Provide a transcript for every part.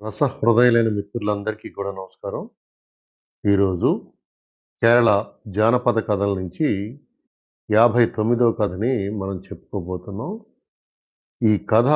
రసహృదయలైన మిత్రులందరికీ కూడా నమస్కారం. ఈరోజు కేరళ జానపద కథల నుంచి 59వ కథని మనం చెప్పుకోబోతున్నాం. ఈ కథ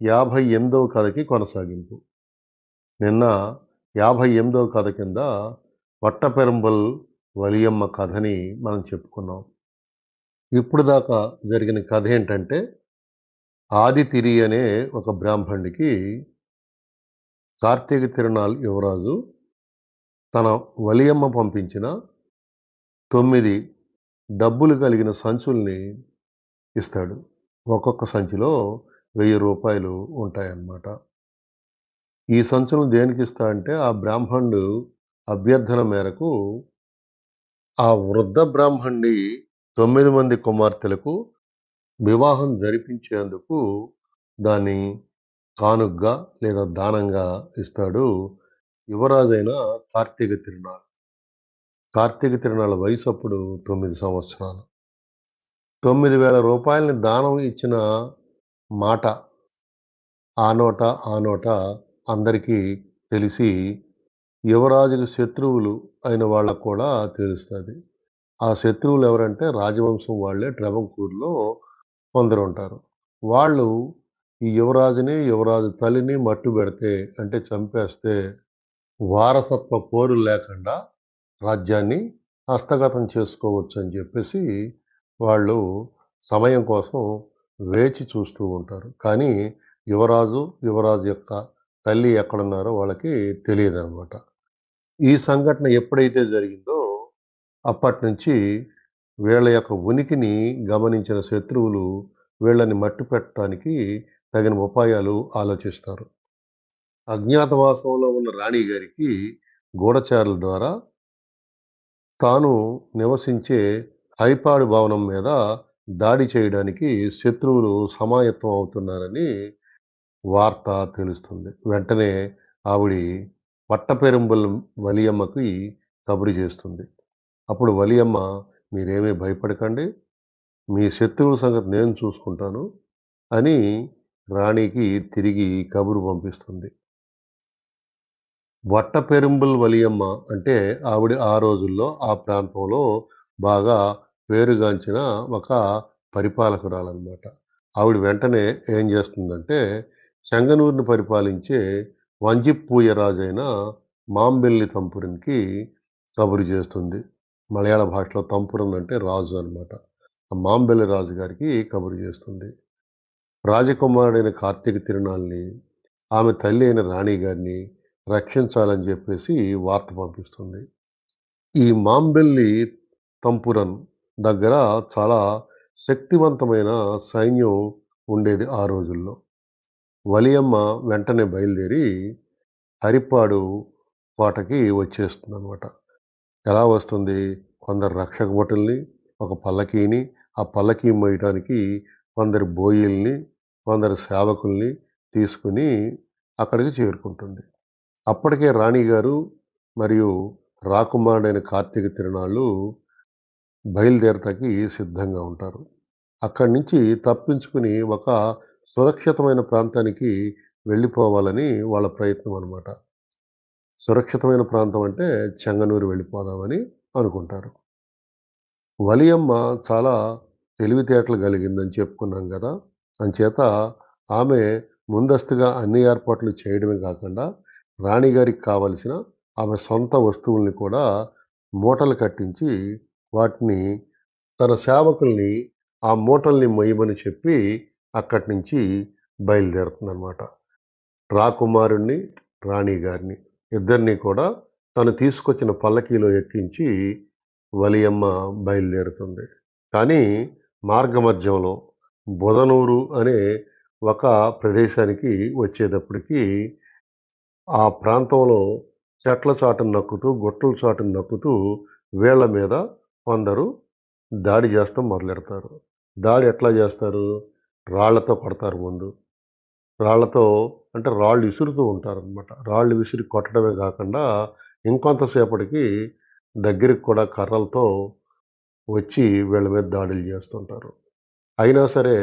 58వ కథకి కొనసాగింపు. నిన్న 58వ కథ కింద వట్టపెరంబల్ వలియమ్మ కథని మనం చెప్పుకున్నాం. ఇప్పుడు దాకా జరిగిన కథ ఏంటంటే ఆదితిరి అనే ఒక బ్రాహ్మణుడికి కార్తీక తిరునాళ్ యువరాజు తన వలియమ్మ పంపించిన తొమ్మిది డబ్బులు కలిగిన సంచుల్ని ఇస్తాడు. ఒక్కొక్క సంచిలో వెయ్యి రూపాయలు ఉంటాయన్నమాట. ఈ సంచులు దేనికి ఇస్తా అంటే ఆ బ్రాహ్మణుడు అభ్యర్థన మేరకు ఆ వృద్ధ బ్రాహ్మణుడి తొమ్మిది మంది కుమార్తెలకు వివాహం జరిపించేందుకు దాన్ని కానుగ్గా లేదా దానంగా ఇస్తాడు యువరాజైన కార్తీక తిరునాళ్. కార్తీక తిరునాళ్ళ వయసు అప్పుడు తొమ్మిది సంవత్సరాలు. 9000 రూపాయలని దానం ఇచ్చిన మాట ఆ నోట, ఆ నోట అందరికీ తెలిసి యువరాజుకి శత్రువులు అయిన వాళ్ళకు కూడా తెలుస్తుంది ఆ శత్రువులు ఎవరంటే రాజవంశం వాళ్ళే ట్రెవంకూరులో కొందరుంటారు. వాళ్ళు ఈ యువరాజుని, యువరాజు తల్లిని మట్టుబెడితే అంటే చంపేస్తే వారసత్వ పోరు లేకుండా రాజ్యాన్ని హస్తగతం చేసుకోవచ్చు అని చెప్పేసి వాళ్ళు సమయం కోసం వేచి చూస్తూ ఉంటారు. కానీ యువరాజు, యువరాజు యొక్క తల్లి ఎక్కడున్నారో వాళ్ళకి తెలీదనమాట. ఈ సంఘటన ఎప్పుడైతే జరిగిందో అప్పటినుంచి వీళ్ళ యొక్క ఉనికిని గమనించిన శత్రువులు వీళ్ళని మట్టుపెట్టడానికి తగిన ఉపాయాలు ఆలోచిస్తారు. అజ్ఞాతవాసంలో ఉన్న రాణి గారికి గూఢచారుల ద్వారా తాను నివసించే హైపాడు భవనం మీద దాడి చేయడానికి శత్రువులు సమాయత్వం అవుతున్నారని వార్త తెలుస్తుంది. వెంటనే ఆవిడి వట్టపెరంబల్ వలియమ్మకి కబురు చేస్తుంది. అప్పుడు వలియమ్మ మీరేమీ భయపడకండి. మీ శత్రువుల సంగతి నేను చూసుకుంటాను అని రాణికి తిరిగి కబురు పంపిస్తుంది. వట్టపెరుంబుల్ వలియమ్మ అంటే ఆవిడ ఆ రోజుల్లో ఆ ప్రాంతంలో బాగా పేరుగాంచిన ఒక పరిపాలకురాలన్నమాట ఆవిడ వెంటనే ఏం చేస్తుందంటే చెంగనూరుని పరిపాలించే వంజిప్పూయ రాజైన మాంబెల్లి తంపురునికి కబురు చేస్తుంది. మలయాళ భాషలో తంపురన్ అంటే రాజు అనమాట. ఆ మాంబెల్లి రాజు గారికి కబురు చేస్తుంది. రాజకుమారుడైన కార్తీక తిరునాల్ని ఆమె తల్లి అయిన రాణి గారిని రక్షించాలని చెప్పేసి వార్త పంపిస్తుంది. ఈ మాంబెల్లి తంపురన్ దగ్గర చాలా శక్తివంతమైన సైన్యం ఉండేది ఆ రోజుల్లో. వలియమ్మ వెంటనే బయలుదేరి హరిపాడు కోటకి వచ్చేస్తుందనమాట. ఎలా వస్తుంది? కొందరు రక్షక భటుల్ని, ఒక పల్లకీని, ఆ పల్లకీ మోయటానికి కొందరు బోయిల్ని కొందరు సేవకుల్ని తీసుకొని అక్కడికి చేరుకుంటుంది. అప్పటికే రాణిగారు మరియు రాకుమారుడైన కార్తీక తిరునాళ్ళు బయలుదేరటానికి సిద్ధంగా ఉంటారు. అక్కడి నుంచి తప్పించుకుని ఒక సురక్షితమైన ప్రాంతానికి వెళ్ళిపోవాలని వాళ్ళ ప్రయత్నం అనమాట. సురక్షితమైన ప్రాంతం అంటే చెంగనూరు వెళ్ళిపోదామని అనుకుంటారు. వలియమ్మ చాలా తెలివితేటలు కలిగిందని చెప్పుకున్నాం కదా అంచేత ఆమె ముందస్తుగా అన్ని ఏర్పాట్లు చేయడమే కాకుండా రాణిగారికి కావలసిన ఆమె సొంత వస్తువుల్ని కూడా మూటలు కట్టించి వాటిని తన సేవకుల్ని ఆ మూటల్ని మొయ్యమని చెప్పి అక్కడి నుంచి బయలుదేరుతుందనమాట. రాకుమారుణ్ణి రాణిగారిని ఇద్దరిని కూడా తను తీసుకొచ్చిన పల్లకీలో ఎక్కించి వలియమ్మ బయలుదేరుతుంది. కానీ మార్గమధ్యంలో బుధనూరు అనే ఒక ప్రదేశానికి వచ్చేటప్పటికి ఆ ప్రాంతంలో చెట్ల చాటును నక్కుతూ, గుట్టల చాటును నక్కుతూ వీళ్ళ మీద కొందరు దాడి చేస్తాం మొదలెడతారు. దాడి ఎట్లా చేస్తారు? రాళ్ళతో కొడతారు ముందు. రాళ్ళతో అంటే రాళ్ళు విసురుతూ ఉంటారనమాట. రాళ్ళు విసిరి కొట్టడమే కాకుండా ఇంకొంతసేపటికి దగ్గరికి కూడా కర్రలతో వచ్చి వీళ్ళ మీద దాడులు చేస్తుంటారు. అయినా సరే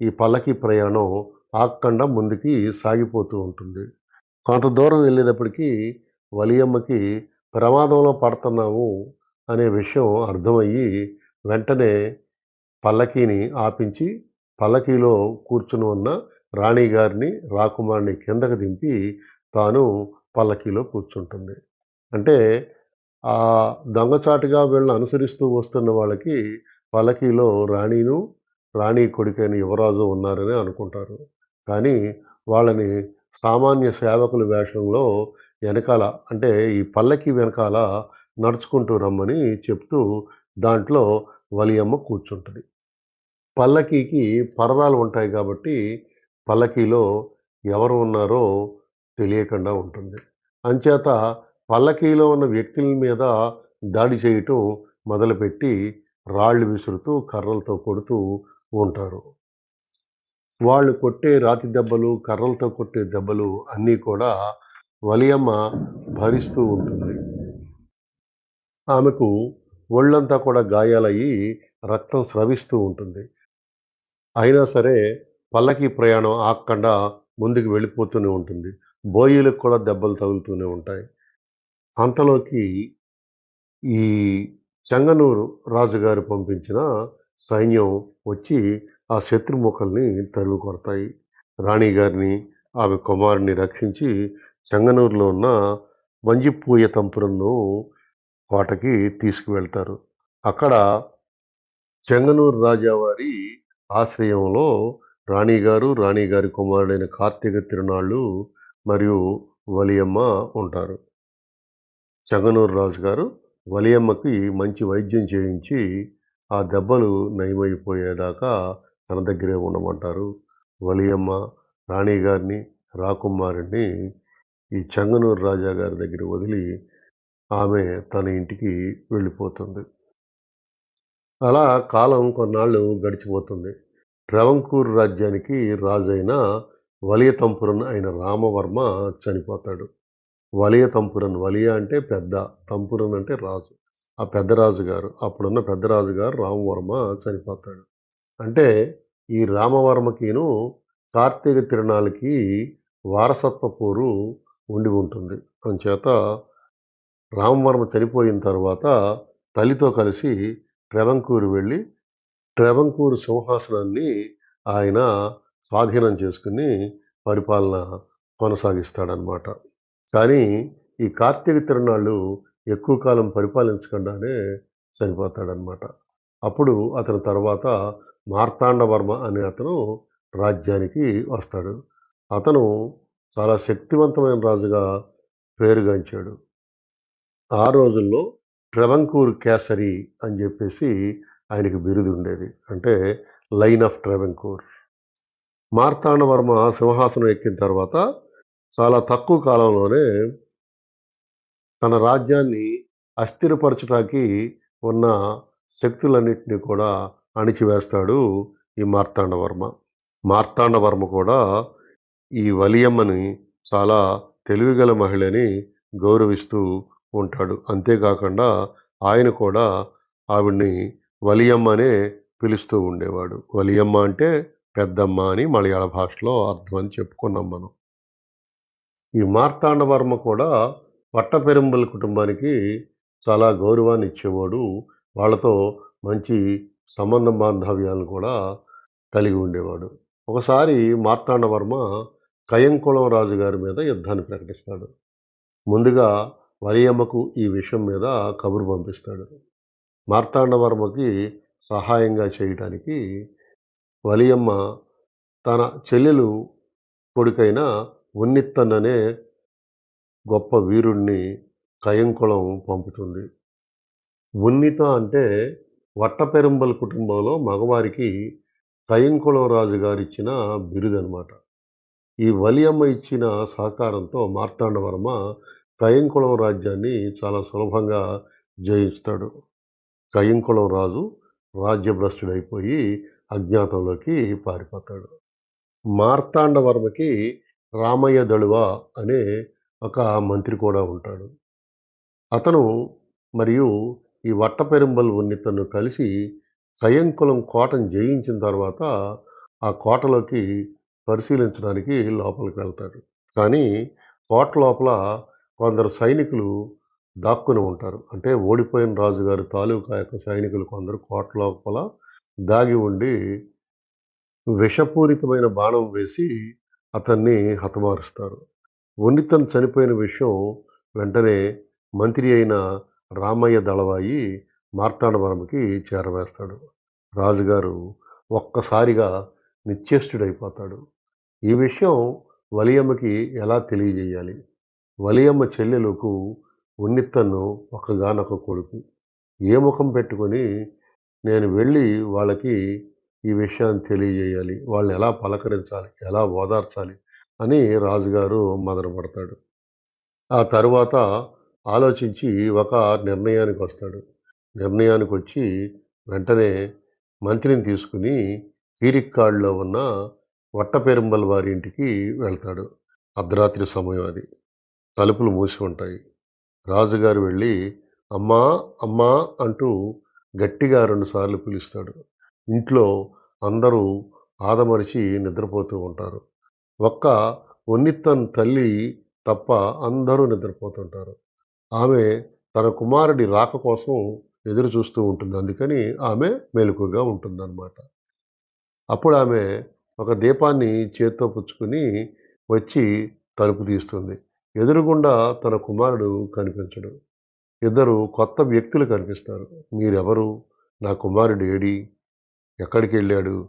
ఈ పల్లకీ ప్రయాణం ఆగకుండా ముందుకి సాగిపోతూ ఉంటుంది. కొంత దూరం వెళ్ళేటప్పటికీ వలియమ్మకి ప్రమాదంలో పడుతున్నాము అనే విషయం అర్థమయ్యి వెంటనే పల్లకీని ఆపించి పల్లకీలో కూర్చుని ఉన్న రాణి గారిని రాకుమారిని కిందకి దింపి తాను పల్లకీలో కూర్చుంటుంది అంటే ఆ దొంగచాటుగా వీళ్ళని అనుసరిస్తూ వస్తున్న వాళ్ళకి పల్లకీలో రాణిను రాణి కొడుకైన యువరాజు ఉన్నారని అనుకుంటారు. కానీ వాళ్ళని సామాన్య సేవకుల వేషంలో వెనకాల అంటే ఈ పల్లకి వెనకాల నడుచుకుంటూ రమ్మని చెప్తూ దాంట్లో వలియమ్మ కూర్చుంటుంది. పల్లకీకి పరదాలు ఉంటాయి కాబట్టి పల్లకీలో ఎవరు ఉన్నారో తెలియకుండా ఉంటుంది. అంచేత పల్లకీలో ఉన్న వ్యక్తుల మీద దాడి చేయటం మొదలుపెట్టి రాళ్ళు విసురుతూ కర్రలతో కొడుతూ ఉంటారు. వాళ్ళు కొట్టే రాతి దెబ్బలు కర్రలతో కొట్టే దెబ్బలు అన్నీ కూడా వలియమ్మ భరిస్తూ ఉంటుంది. ఆమెకు ఒళ్ళంతా కూడా గాయాలయ్యి రక్తం స్రవిస్తూ ఉంటుంది. అయినా సరే పల్లకి ప్రయాణం ఆగకుండా ముందుకు వెళ్ళిపోతూనే ఉంటుంది. బోయిలకు కూడా దెబ్బలు తగులుతూనే ఉంటాయి. అంతలోకి ఈ చెంగనూరు రాజుగారు పంపించిన సైన్యం వచ్చి ఆ శత్రుముఖల్ని తరిమి కొడతాయి రాణిగారిని ఆమె కుమారుని రక్షించి చెంగనూరులో ఉన్న మంజిపూయ తంపురంను కోటకి తీసుకువెళ్తారు. అక్కడ చెంగనూరు రాజావారి ఆశ్రయంలో రాణిగారు రాణిగారి కుమారుడైన కార్తీక తిరునాళ్ళు మరియు వలియమ్మ ఉంటారు. చంగనూరు రాజు గారు వలియమ్మకి మంచి వైద్యం చేయించి ఆ దెబ్బలు నయమైపోయేదాకా తన దగ్గరే ఉండమంటారు. వలియమ్మ రాణి గారిని రాకుమారుని ఈ చంగనూరు రాజా గారి దగ్గర వదిలి ఆమె తన ఇంటికి వెళ్ళిపోతుంది. అలా కాలం కొన్నాళ్ళు గడిచిపోతుంది. ట్రవంకూరు రాజ్యానికి రాజైన వలియతంపురన్ అయిన రామవర్మ చనిపోతాడు. వలియ తంపురన్ వలియ అంటే పెద్ద తంపురన్ అంటే రాజు. ఆ పెద్దరాజు గారు అప్పుడున్న పెద్ద రాజు గారు రామవర్మ చనిపోతాడు. అంటే ఈ రామవర్మకిను కార్తీక తిరణాలకి వారసత్వ పోరు ఉండి ఉంటుంది. అందుచేత రామవర్మ చనిపోయిన తర్వాత తల్లితో కలిసి ట్రెవంకూరు వెళ్ళి ట్రెవంకూరు సింహాసనాన్ని ఆయన స్వాధీనం చేసుకుని పరిపాలన కొనసాగిస్తాడనమాట కానీ ఈ కార్తీక తిరునాళ్ళు ఎక్కువ కాలం పరిపాలించకుండానే చనిపోతాడనమాట అప్పుడు అతని తర్వాత మార్తాండవర్మ అనే అతను రాజ్యానికి వస్తాడు. అతను చాలా శక్తివంతమైన రాజుగా పేరుగాంచాడు. ఆ రోజుల్లో ట్రెవంకూర్ కేసరి అని చెప్పేసి ఆయనకి బిరుదు ఉండేది. అంటే లైన్ ఆఫ్ ట్రెవంకూర్. మార్తాండవర్మ సింహాసనం ఎక్కిన తర్వాత చాలా తక్కువ కాలంలోనే తన రాజ్యాన్ని అస్థిరపరచడానికి ఉన్న శక్తులన్నింటినీ కూడా అణిచివేస్తాడు ఈ మార్తాండవర్మ. మార్తాండవర్మ కూడా ఈ వలియమ్మని చాలా తెలివిగల మహిళని గౌరవిస్తూ ఉంటాడు. అంతేకాకుండా ఆయన కూడా ఆవిడ్ని వలియమ్మ అనే పిలుస్తూ ఉండేవాడు. వలియమ్మ అంటే పెద్దమ్మ అని మలయాళ భాషలో అర్థం అని చెప్పుకున్నాం మనం. ఈ మార్తాండవర్మ కూడా పట్టపెరుంబల కుటుంబానికి చాలా గౌరవాన్ని ఇచ్చేవాడు వాళ్ళతో మంచి సంబంధ బాంధవ్యాలను కూడా కలిగి ఉండేవాడు. ఒకసారి మార్తాండవర్మ కయంకుళం రాజు గారి మీద యుద్ధాన్ని ప్రకటిస్తాడు. ముందుగా వలియమ్మకు ఈ విషయం మీద కబురు పంపిస్తాడు. మార్తాండవర్మకి సహాయంగా చేయటానికి వలియమ్మ తన చెల్లెలు కొడుకైన ఉన్నిత్తన్ గొప్ప వీరుణ్ణి కయంకుళం పంపుతుంది. ఉన్నిత అంటే వట్టపెరంబల్ కుటుంబంలో మగవారికి కయంకుళం రాజు గారిచ్చిన బిరుదనమాట. ఈ వలియమ్మ ఇచ్చిన సహకారంతో మార్తాండవర్మ కయంకుళం రాజ్యాన్ని చాలా సులభంగా జయిస్తాడు. కయంకుళం రాజు రాజ్యభ్రష్టుడైపోయి అజ్ఞాతంలోకి పారిపోతాడు. మార్తాండవర్మకి రామయ్య దళువ అనే ఒక మంత్రి కూడా ఉంటాడు అతను మరియు ఈ వట్టపెరుంబల్ ఉన్నితను కలిసి సయంకులం కోటను జయించిన తర్వాత ఆ కోటలోకి పరిశీలించడానికి లోపలికి వెళ్తాడు కానీ కోట లోపల కొందరు సైనికులు దాక్కుని ఉంటారు. అంటే ఓడిపోయిన రాజుగారి తాలూకా యొక్క సైనికులు కొందరు కోట లోపల దాగి ఉండి విషపూరితమైన బాణం వేసి అతన్ని హతమారుస్తారు. ఉన్నితన్ చనిపోయిన విషయం వెంటనే మంత్రి అయిన రామయ్య దళవాయి మార్తాండవర్మకి చేరవేస్తాడు. రాజుగారు ఒక్కసారిగా నిశ్చేష్టుడైపోతాడు. ఈ విషయం వలియమ్మకి ఎలా తెలియజేయాలి? వలియమ్మ చెల్లెలుకు ఉన్నిత్తన్ను ఒక్కగానొక్క కొడుకు. ఏ ముఖం పెట్టుకొని నేను వెళ్ళి వాళ్ళకి ఈ విషయాన్ని తెలియజేయాలి. వాళ్ళని ఎలా పలకరించాలి? ఎలా ఓదార్చాలి? అని రాజుగారు మదనపడతాడు. ఆ తరువాత ఆలోచించి ఒక నిర్ణయానికి వస్తాడు నిర్ణయానికి వచ్చి వెంటనే మంత్రిని తీసుకుని కీరిక్కాడులో ఉన్న వట్టపెరుంబల వారి ఇంటికి వెళ్తాడు. అర్ధరాత్రి సమయం అది. తలుపులు మూసి ఉంటాయి. రాజుగారు వెళ్ళి అమ్మా! అమ్మా! అంటూ గట్టిగా రెండుసార్లు పిలుస్తాడు. ఇంట్లో అందరూ ఆదమరచి నిద్రపోతూ ఉంటారు. ఒక్క ఉన్నిత్తన్ తల్లి తప్ప అందరూ నిద్రపోతుంటారు. ఆమె తన కుమారుడి రాక కోసం ఎదురు చూస్తూ ఉంటుంది. అందుకని ఆమె మెలకువగా ఉంటుందన్నమాట. అప్పుడామె ఒక దీపాన్ని చేత్తో పుచ్చుకొని వచ్చి తలుపు తీస్తుంది. ఎదురుగుండా తన కుమారుడు కనిపించడు. ఇద్దరు కొత్త వ్యక్తులు కనిపిస్తారు. మీరెవరు? నా కుమారుడు ఏడీ? ఎక్కడికెళ్ళాడు?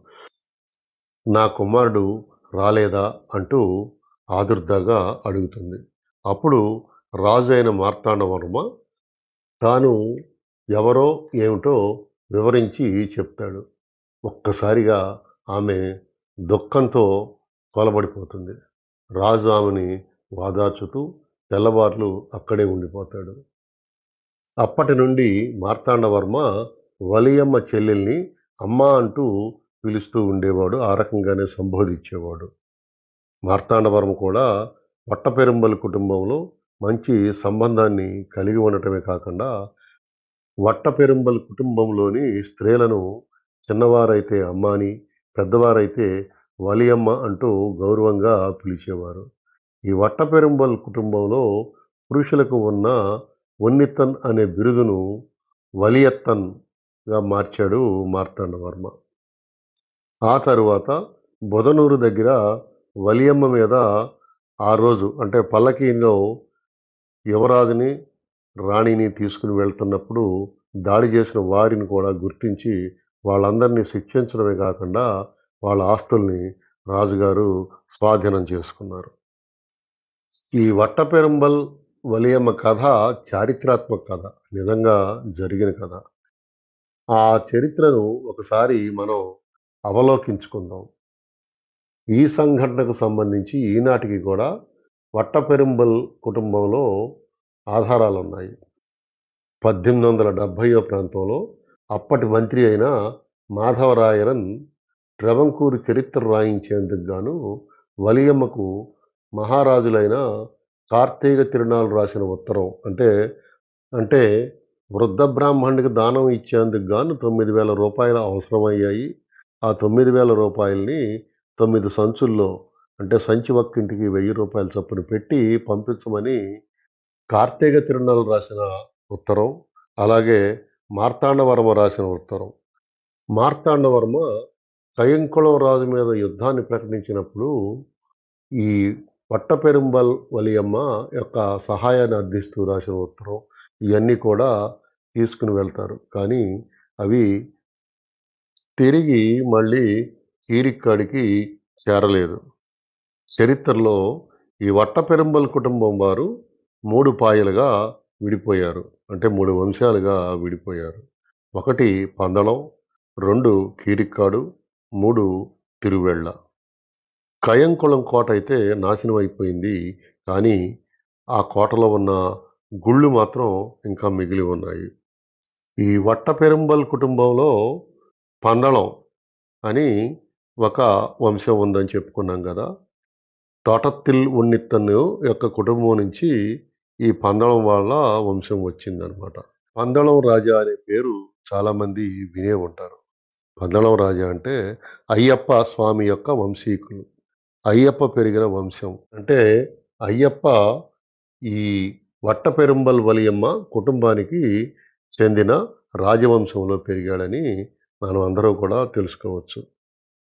నా కుమారుడు రాలేదా? అంటూ ఆదుర్దాగా అడుగుతుంది. అప్పుడు రాజు అయిన మార్తాండవర్మ తాను ఎవరో ఏమిటో వివరించి చెప్తాడు. ఒక్కసారిగా ఆమె దుఃఖంతో కొలబడిపోతుంది. రాజు ఆమెని వాదార్చుతూ తెల్లవార్లు అక్కడే ఉండిపోతాడు. అప్పటి నుండి మార్తాండవర్మ వలియమ్మ చెల్లెల్ని అమ్మ అంటూ పిలుస్తూ ఉండేవాడు. ఆ రకంగానే సంబోధించేవాడు. మార్తాండవరం కూడా వట్టపెరుంబల కుటుంబంలో మంచి సంబంధాన్ని కలిగి ఉండటమే కాకుండా వట్టపెరుంబల కుటుంబంలోని స్త్రీలను చిన్నవారైతే అమ్మా అని, పెద్దవారైతే వలియమ్మ అంటూ గౌరవంగా పిలిచేవారు. ఈ వట్టపెరుంబల్ కుటుంబంలో పురుషులకు ఉన్న ఉన్నిత్తన్ అనే బిరుదును వలియత్తన్ గా మార్చాడు మార్తాండవర్మ. ఆ తరువాత బుధనూరు దగ్గర వలియమ్మ మీద ఆ రోజు అంటే పల్లకీలో యువరాజుని, రాణిని తీసుకుని వెళ్తున్నప్పుడు దాడి చేసిన వారిని కూడా గుర్తించి వాళ్ళందరినీ శిక్షించడమే కాకుండా వాళ్ళ ఆస్తుల్ని రాజుగారు స్వాధీనం చేసుకున్నారు. ఈ వట్టపెరుంబల్ వలియమ్మ కథ చారిత్రాత్మక కథ. నిజంగా జరిగిన కథ. ఆ చరిత్రను ఒకసారి మనం అవలోకించుకుందాం. ఈ సంఘటనకు సంబంధించి ఈనాటికి కూడా వట్టపెరుంబల్ కుటుంబంలో ఆధారాలు ఉన్నాయి పద్దెనిమిది వందల డెబ్భైయో ప్రాంతంలో అప్పటి మంత్రి అయిన మాధవరాయరన్ ట్రవంకూరు చరిత్ర రాయించేందుకు గాను వలియమ్మకు మహారాజులైన కార్తీక తిరునాళ్ళు రాసిన ఉత్తరం అంటే, అంటే వృద్ధ బ్రాహ్మణుడికి దానం ఇచ్చేందుకు గాను తొమ్మిది వేల రూపాయలు అవసరమయ్యాయి. ఆ తొమ్మిది వేల రూపాయలని తొమ్మిది సంచుల్లో అంటే సంచి ఒక్కింటికి వెయ్యి రూపాయల చొప్పున పెట్టి పంపించమని కార్తీక తిరునాళ్ళు రాసిన ఉత్తరం. అలాగే మార్తాండవర్మ రాసిన ఉత్తరం. మార్తాండవర్మ కయంకుళం రాజు మీద యుద్ధాన్ని ప్రకటించినప్పుడు ఈ పట్టపెరుంబల్ వలియమ్మ యొక్క సహాయాన్ని అర్థిస్తూ రాసిన ఉత్తరం. ఇవన్నీ కూడా తీసుకుని వెళ్తారు. కానీ అవి తిరిగి మళ్ళీ కీరిక్కాడికి చేరలేదు. చరిత్రలో ఈ వట్టపెరంబల్ కుటుంబం వారు మూడు పాయలుగా విడిపోయారు. అంటే మూడు వంశాలుగా విడిపోయారు. ఒకటి పందడం రెండు కీరిక్కాడు, మూడు తిరువెళ్ళ. కయంకుళం కోట అయితే నాశనం అయిపోయింది. కానీ ఆ కోటలో ఉన్న గుళ్ళు మాత్రం ఇంకా మిగిలి ఉన్నాయి. ఈ వట్టపెరుంబల్ కుటుంబంలో పందళం అని ఒక వంశం ఉందని చెప్పుకున్నాం కదా తోటత్తిల్ ఉన్నిత్తన్ యొక్క కుటుంబం నుంచి ఈ పందళం వాళ్ళ వంశం వచ్చిందనమాట. పందళం రాజా అనే పేరు చాలామంది వినే ఉంటారు. పందళం రాజా అంటే అయ్యప్ప స్వామి యొక్క వంశీకులు. అయ్యప్ప పెరిగిన వంశం. అంటే అయ్యప్ప ఈ వట్టపెరుంబల్ వలియమ్మ కుటుంబానికి చెందిన రాజవంశంలో పెరిగాడని మనం అందరూ కూడా తెలుసుకోవచ్చు.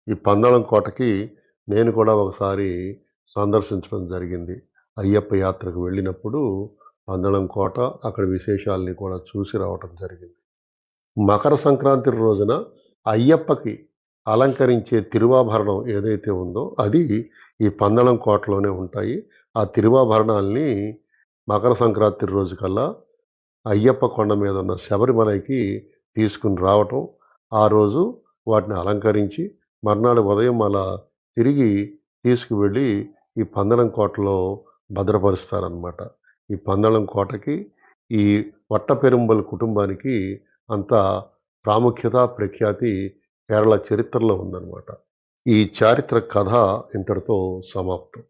ఈ పందళం కోటకి నేను కూడా ఒకసారి సందర్శించడం జరిగింది. అయ్యప్ప యాత్రకు వెళ్ళినప్పుడు పందళం కోట అక్కడ విశేషాలని కూడా చూసి రావటం జరిగింది. మకర సంక్రాంతి రోజున అయ్యప్పకి అలంకరించే తిరువాభరణం ఏదైతే ఉందో అది ఈ పందళం కోటలోనే ఉంటాయి. ఆ తిరువాభరణాల్ని మకర సంక్రాంతి రోజు కల్లా అయ్యప్ప కొండ మీద ఉన్న శబరిమలకి తీసుకుని రావటం ఆ రోజు వాటిని అలంకరించి మర్నాడు ఉదయం అలా తిరిగి తీసుకువెళ్ళి ఈ పందలం కోటలో భద్రపరుస్తారనమాట ఈ పందలం కోటకి ఈ వట్టపెరుంబల్ కుటుంబానికి అంత ప్రాముఖ్యత ప్రఖ్యాతి కేరళ చరిత్రలో ఉందన్నమాట. ఈ చారిత్రక కథ ఇంతటితో సమాప్తం.